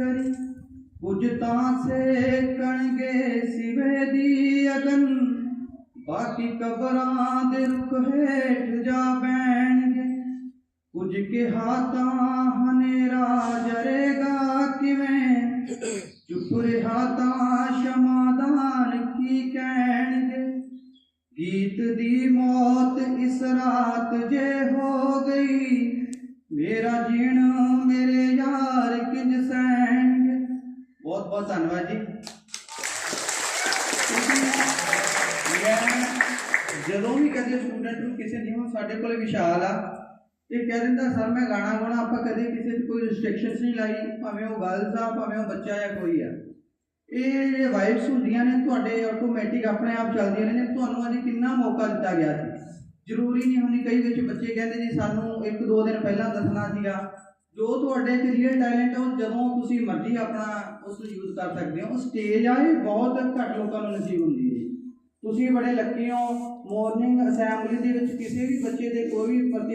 ਕਰੀ। ਕੁਝ ਤਾਂ ਸੇਕਣਗੇ ਸਿਵੇ ਦੀ ਅਗਨ। ਬਾਕੀ ਕਬਰਾਂ ਦੇ ਰੁੱਖ ਹੇਠ ਜਾ ਬੈਣਗੇ ਕੁਝ ਕਿਹਾ ਤਾਂ ਹਨੇਰਾ ਜਰੇਗਾ ਕਿਵੇਂ? ਚੁੱਪ ਰਿਹਾ ਤਾਂ ਸ਼ਮਾਦਾਨ ਕੀ ਕਹਿਣਗੇ? ਗੀਤ ਦੀ ਮੌਤ ਇਸ ਰਾਤ ਜੇ ਹੋ ਗਈ ਬਹੁਤ ਬਹੁਤ ਧੰਨਵਾਦ ਜੀ। ਜਦੋਂ ਵੀ ਕਦੇ ਸਟੂਡੈਂਟ ਨੂੰ ਕਿਸੇ ਨੇ ਹੁਣ ਸਾਡੇ ਕੋਲੇ ਵਿਸ਼ਾਲ ਆ ਇਹ ਕਹਿ ਦਿੰਦਾ, ਸਰ, ਮੈਂ ਗਾਣਾ ਗਾਉਣਾ ਆਪਾਂ ਕਦੇ ਕਿਸੇ ਦੀ ਕੋਈ ਰਿਸਟ੍ਰਿਕਸ਼ਨਸ ਨਹੀਂ ਲਾਈ, ਭਾਵੇਂ ਉਹ ਗਰਲਸ ਆ, ਭਾਵੇਂ ਉਹ ਬੱਚਾ ਜਾਂ ਕੋਈ ਆ। ਇਹ ਜਿਹੜੇ ਵਾਈਬਸ ਹੁੰਦੀਆਂ ਨੇ, ਤੁਹਾਡੇ ਆਟੋਮੈਟਿਕ ਆਪਣੇ ਆਪ ਚੱਲਦੀਆਂ ਨੇ ਤੁਹਾਨੂੰ ਅੱਜ ਕਿੰਨਾ ਮੌਕਾ ਦਿੱਤਾ ਗਿਆ ਸੀ? ਜ਼ਰੂਰੀ ਨਹੀਂ ਹੁੰਦੀ ਕਈ ਵਿੱਚ ਬੱਚੇ ਕਹਿੰਦੇ ਜੀ ਸਾਨੂੰ ਇੱਕ ਦੋ ਦਿਨ ਪਹਿਲਾਂ ਦੱਸਣਾ ਸੀਗਾ ਜੋ ਤੁਹਾਡੇ ਚ ਰੀਅਲ ਟੈਲੈਂਟ ਹੈ ਜਦੋਂ ਤੁਸੀਂ ਮਰਜ਼ੀ ਆਪਣਾ ਉਸ ਨੂੰ ਯੂਜ਼ ਕਰ ਸਕਦੇ ਹੋ। ਸਟੇਜ ਆ, ਇਹ ਬਹੁਤ ਘੱਟ ਲੋਕਾਂ ਨੂੰ ਨਸੀਬ ਹੁੰਦੀ ਹੈ ਤੁਸੀਂ ਬੜੇ ਲੱਕੀ ਹੋ। ਮਾਰਨਿੰਗ ਅਸੈਂਬਲੀ ਦੇ ਵਿੱਚ ਕਿਸੇ ਵੀ ਬੱਚੇ ਦੇ ਕੋਈ ਵੀ ਪ੍ਰਤੀ